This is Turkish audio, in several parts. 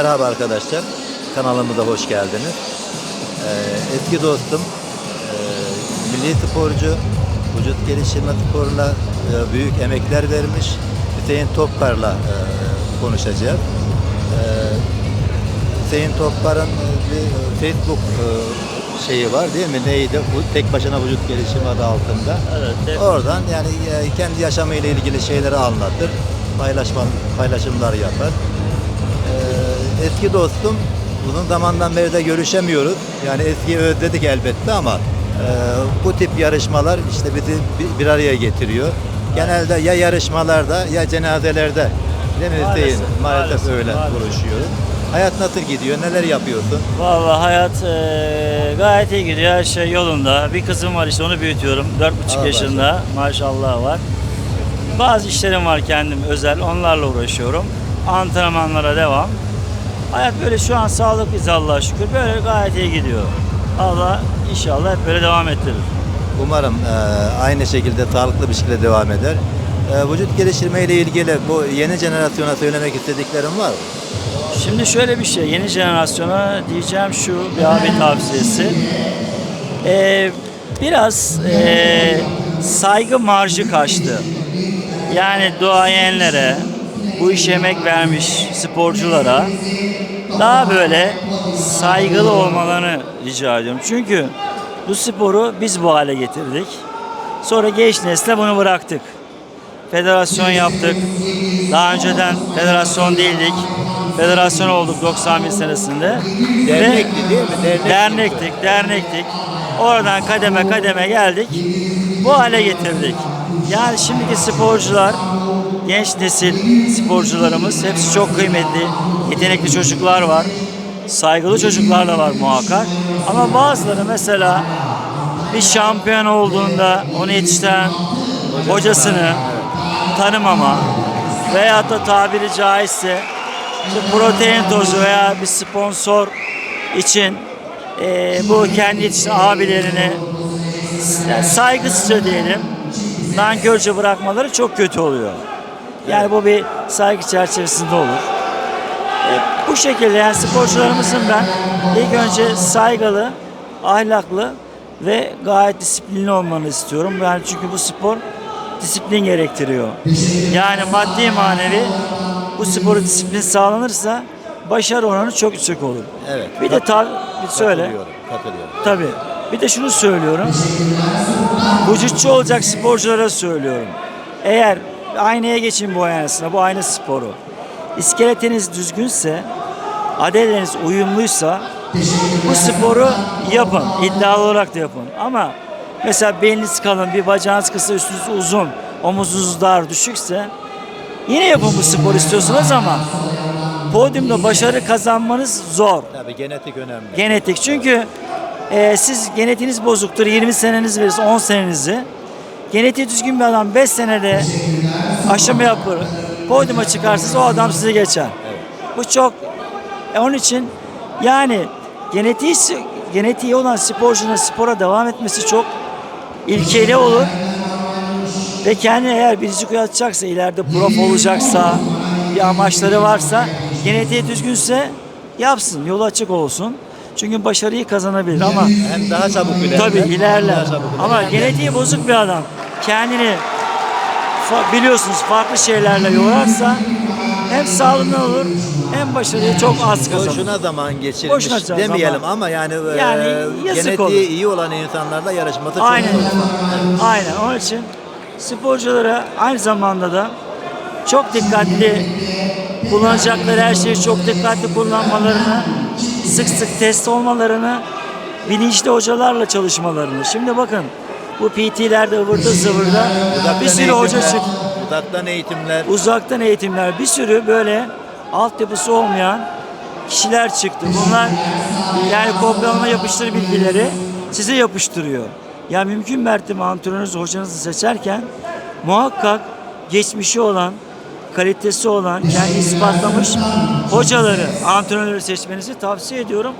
Merhaba arkadaşlar, kanalımıza hoş geldiniz. Ee, eski dostum, e, milli sporcu, vücut geliştirme sporuna e, büyük emekler vermiş Hüseyin Topkar'la e, konuşacağız. Ee, Hüseyin Topkar'ın e, bir Facebook e, şeyi var değil mi? Neydi? Bu tek başına vücut gelişimi adı altında. Evet, Oradan yani e, kendi yaşamıyla ilgili şeyleri anlatır, paylaşma, paylaşımlar yapar. Eski dostum uzun zamandan beri de görüşemiyoruz. Yani eskiyi özledik elbette ama e, bu tip yarışmalar işte bizi bir- araya getiriyor. Genelde ya yarışmalarda ya cenazelerde değil mi Maalesef, Hüseyin? Maalesef, maalesef, öyle maalesef. buluşuyoruz. Hayat nasıl gidiyor? Neler yapıyorsun? Vallahi hayat eee, gayet iyi gidiyor. Her şey yolunda. Bir kızım var işte onu büyütüyorum. Dört buçuk Allah yaşında. Maşallah var. Bazı işlerim var kendim özel. Onlarla uğraşıyorum. Antrenmanlara devam. Hayat böyle şu an sağlıklıyız Allah'a şükür. Böyle gayet iyi gidiyor. Allah inşallah hep böyle devam ettirir. Umarım e, aynı şekilde sağlıklı bir şekilde devam eder. E, vücut geliştirme ile ilgili bu yeni jenerasyona söylemek istediklerim var mı? Şimdi şöyle bir şey, yeni jenerasyona diyeceğim şu bir abi tavsiyesi. Ee, biraz ee, saygı marjı kaçtı. Yani duayenlere, bu işe emek vermiş sporculara daha böyle saygılı olmalarını rica ediyorum. Çünkü bu sporu biz bu hale getirdik. Sonra genç nesle bunu bıraktık federasyon yaptık. Daha önceden federasyon değildik. Federasyon olduk 91 senesinde. Dernekti değil mi? Dernek. Dernektik, dernektik. Oradan kademe kademe geldik. Bu hale getirdik. Yani şimdiki sporcular, genç nesil sporcularımız hepsi çok kıymetli. Yetenekli çocuklar var. Saygılı çocuklar da var muhakkak. Ama bazıları mesela bir şampiyon olduğunda onu yetiştiren hocasını tanımama veyahut da tabiri caizse işte protein tozu veya bir sponsor için eee, bu kendi yetiştiren abilerini yani saygısızca diyelim nankörce bırakmaları çok kötü oluyor. Yani bu bir saygı çerçevesinde olur. E, bu şekilde yani sporcularımızın ben ilk önce saygılı, ahlaklı ve gayet disiplinli olmanı istiyorum. Yani çünkü bu spor disiplin gerektiriyor. Yani maddi manevi bu sporu disiplin sağlanırsa başarı oranı çok yüksek olur. Evet. Bir de tab bir söyle. Katılıyorum, katılıyorum. Tabii. Bir de şunu söylüyorum. Vücutçu olacak sporculara söylüyorum. Eğer aynaya geçin bu aynasına, bu ayna sporu. İskeletiniz düzgünse, adeleriniz uyumluysa bu sporu yapın. İddialı olarak da yapın. Ama mesela beliniz kalın, bir bacağınız kısa, üstünüz uzun, omuzunuz dar, düşükse yine yapın bu spor istiyorsunuz ama podyumda başarı kazanmanız zor. Tabii genetik önemli. Genetik. Çünkü e, siz genetiğiniz bozuktur. 20 seneniz verirse 10 senenizi. Genetiği düzgün bir adam 5 senede aşama yapar. Podyuma çıkarsınız o adam sizi geçer. Bu çok e, onun için yani genetiği genetiği olan sporcunun spora devam etmesi çok ilkeli olur. Ve kendine eğer biricik uyatacaksa, ileride prof olacaksa, bir amaçları varsa, genetiği düzgünse yapsın, yolu açık olsun. Çünkü başarıyı kazanabilir ama Hem daha çabuk ilerler. tabii ilerler. Daha çabuk Ama genetiği bozuk bir adam kendini biliyorsunuz farklı şeylerle yorarsa hem sağlıklı olur hem başarıyı çok az kazanır. Boşuna zaman geçirmiş Boşuna zaman. demeyelim ama yani, e, Yani yazık genetiği olur. iyi olan insanlarla yarışması çok Aynen. zor. Aynen. Onun için sporculara aynı zamanda da çok dikkatli kullanacakları her şeyi çok dikkatli kullanmalarını, sık sık test olmalarını, bilinçli hocalarla çalışmalarını. Şimdi bakın bu PT'lerde ıvırda zıvırda bir sürü hoca çıktı. Uzaktan eğitimler. Uzaktan eğitimler bir sürü böyle altyapısı olmayan kişiler çıktı. Bunlar yani kopyalama yapıştır bilgileri size yapıştırıyor. Yani mümkün mertebe antrenörünüzü, hocanızı seçerken muhakkak geçmişi olan, kalitesi olan, kendi ispatlamış hocaları, antrenörü seçmenizi tavsiye ediyorum.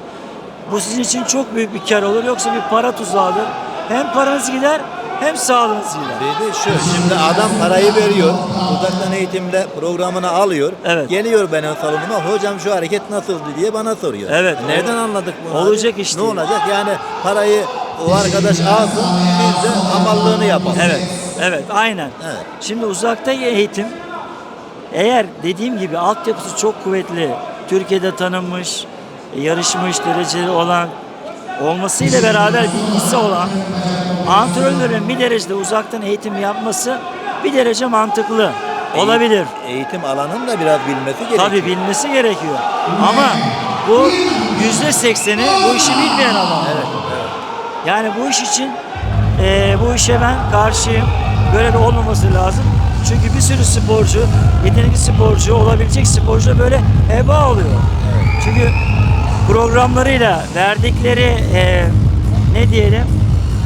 Bu sizin için çok büyük bir kar olur. Yoksa bir para tuzağıdır. Hem paranız gider hem sağlığınızıyla. Bir de şu, şimdi adam parayı veriyor, uzaktan eğitimde programını alıyor, Evet. geliyor benim salonuma, hocam şu hareket nasıldı diye bana soruyor. Evet. Nereden anladık bunu? Olacak işte. Ne olacak? Yani parayı o arkadaş alsın, biz de amallığını yapalım. Evet, evet, aynen. Evet. Şimdi uzaktan eğitim eğer dediğim gibi altyapısı çok kuvvetli, Türkiye'de tanınmış, yarışmış, dereceli olan olmasıyla beraber bilgisi olan antrenörlerin bir derecede uzaktan eğitim yapması bir derece mantıklı olabilir. Eğitim alanını da biraz bilmesi gerekiyor. Tabii bilmesi gerekiyor. Ama bu yüzde sekseni bu işi bilmeyen adam. Evet, Yani bu iş için eee, bu işe ben karşıyım. Böyle de olmaması lazım. Çünkü bir sürü sporcu, yetenekli sporcu, olabilecek sporcu böyle heba oluyor. Çünkü programlarıyla verdikleri eee, ne diyelim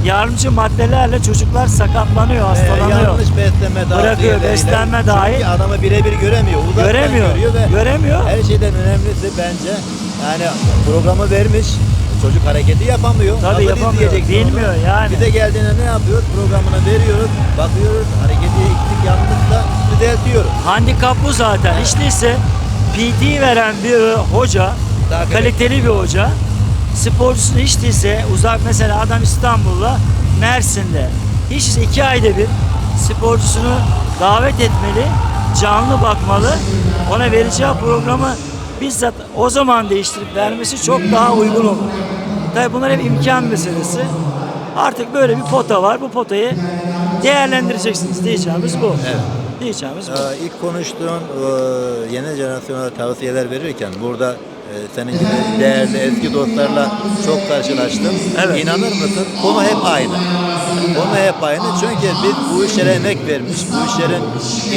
yardımcı maddelerle çocuklar sakatlanıyor, Ee, hastalanıyor. yanlış besleme dahil. Bırakıyor, beslenme dahil. Çünkü adamı birebir göremiyor. Uzaktan Göremiyor, görüyor ve göremiyor. Her şeyden önemlisi bence yani programı vermiş. Çocuk hareketi yapamıyor. Tabii Nasıl yapamıyor, izleyeceksin onu? bilmiyor yani. Bir de geldiğinde ne yapıyoruz? Programını veriyoruz, bakıyoruz, hareketi eksik yanlışsa düzeltiyoruz. Handikap bu zaten. Hiç değilse PT veren bir hoca, Daha kaliteli bir hoca, sporcusunu hiç değilse uzak mesela adam İstanbul'da, Mersin'de hiç değilse iki ayda bir sporcusunu davet etmeli, canlı bakmalı, ona vereceği programı bizzat o zaman değiştirip vermesi çok daha uygun olur. Tabii bunlar hep imkan meselesi. Artık böyle bir pota var. Bu potayı değerlendireceksiniz diyeceğimiz bu. Evet. Diyeceğimiz bu. Ee, ilk konuştuğun e, yeni jenerasyona tavsiyeler verirken burada senin gibi değerli eski dostlarla çok karşılaştım. Evet. İnanır mısın? Konu hep aynı. Konu hep aynı. Çünkü biz bu işlere emek vermiş, bu işlerin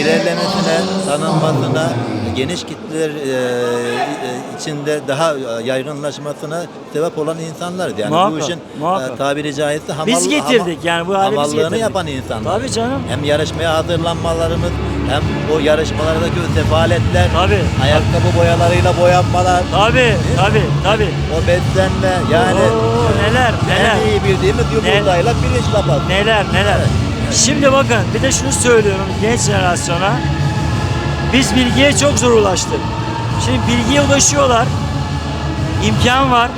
ilerlemesine, tanınmasına, geniş kitleler e, e, içinde daha e, yaygınlaşmasına sebep olan insanlarız. Yani bu Muhakkak, işin muhakkak. e, tabiri caizse hamal, Biz getirdik yani bu biz getirdik. yapan insanlar. Tabii canım. Hem yarışmaya hazırlanmalarımız hem o yarışmalardaki o sefaletler, Tabii. ayakkabı boyalarıyla boyanmalar, Tabii, tabii, tabii. o beslenme yani Oo, neler, neler. en iyi bildiğimiz yumurtayla pirinç lapası. Neler, neler. Şimdi bakın bir de şunu söylüyorum genç jenerasyona. Biz bilgiye çok zor ulaştık. Şimdi bilgiye ulaşıyorlar. İmkan var.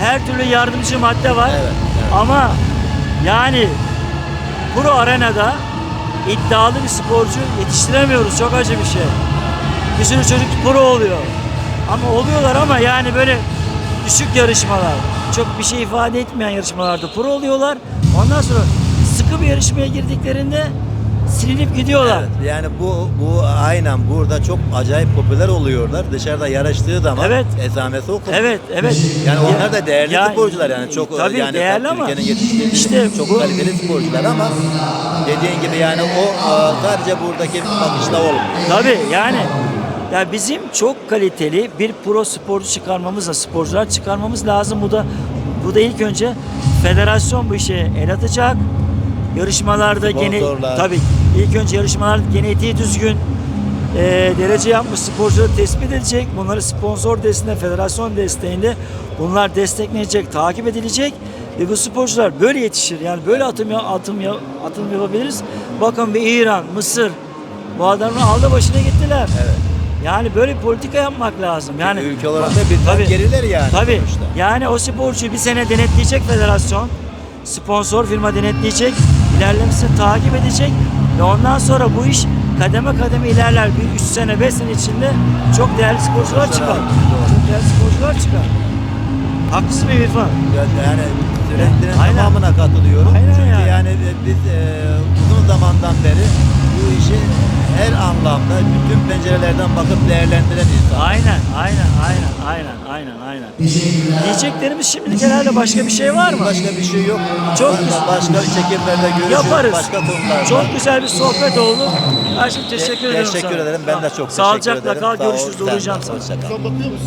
Her türlü yardımcı madde var. Evet, evet. Ama yani pro arenada iddialı bir sporcu yetiştiremiyoruz. Çok acı bir şey. Bir sürü çocuk pro oluyor. Ama oluyorlar ama yani böyle düşük yarışmalar. Çok bir şey ifade etmeyen yarışmalarda pro oluyorlar. Ondan sonra sıkı bir yarışmaya girdiklerinde silinip gidiyorlar. Evet, yani bu bu aynen burada çok acayip popüler oluyorlar. Dışarıda yarıştığı zaman Evet. esamesi okunur. Evet, evet. Yani Ya- onlar da değerli ya- sporcular yani çok tabii yani değerli ama Türkiye'nin işte çok bu- kaliteli sporcular ama dediğin gibi yani o e, sadece buradaki bakışla olmuyor. Tabii yani ya bizim çok kaliteli bir pro sporcu çıkarmamız da sporcular çıkarmamız lazım. Bu da bu da ilk önce federasyon bu işe el atacak. Yarışmalarda gene tabii ilk önce yarışmalar genetiği düzgün e, derece yapmış sporcuları tespit edecek. Bunları sponsor desteğinde, federasyon desteğinde bunlar destekleyecek, takip edilecek ve bu sporcular böyle yetişir. Yani böyle atım ya- atım ya- atım yapabiliriz. Bakın bir İran, Mısır bu adamlar aldı başına gittiler. Evet. Yani böyle bir politika yapmak lazım. Yani ülke olarak da bizden Tabii. geriler yani Tabii. sonuçta. Yani o sporcuyu bir sene denetleyecek federasyon. Sponsor firma denetleyecek. İlerlemesini takip edecek. Ve ondan sonra bu iş kademe kademe ilerler. Bir 3 sene 5 sene içinde çok değerli sporcular çıkar. doğru. Çok değerli sporcular çıkar. Haklısın mı İrfan? Yani Aynen. tamamına katılıyorum. Aynen Çünkü yani. yani biz e, uzun zamandan beri bu işi her anlamda bütün pencerelerden bakıp değerlendiren insan. Aynen, aynen, aynen, aynen, aynen, aynen. Diyeceklerimiz şimdilik herhalde başka bir şey var mı? Başka bir şey yok. Çok Ba- güzel. Başka çekimlerde görüşürüz. Yaparız. Başka konularda. Çok güzel bir sohbet oldu. Şey teşekkür ederim Teşekkür sana. ederim. Ben de çok teşekkür Sağlıcakla ederim. kal. Sağ ol. Görüşürüz. Sen de Uğrayacağım sana. hoşça kal. Bakıyorum.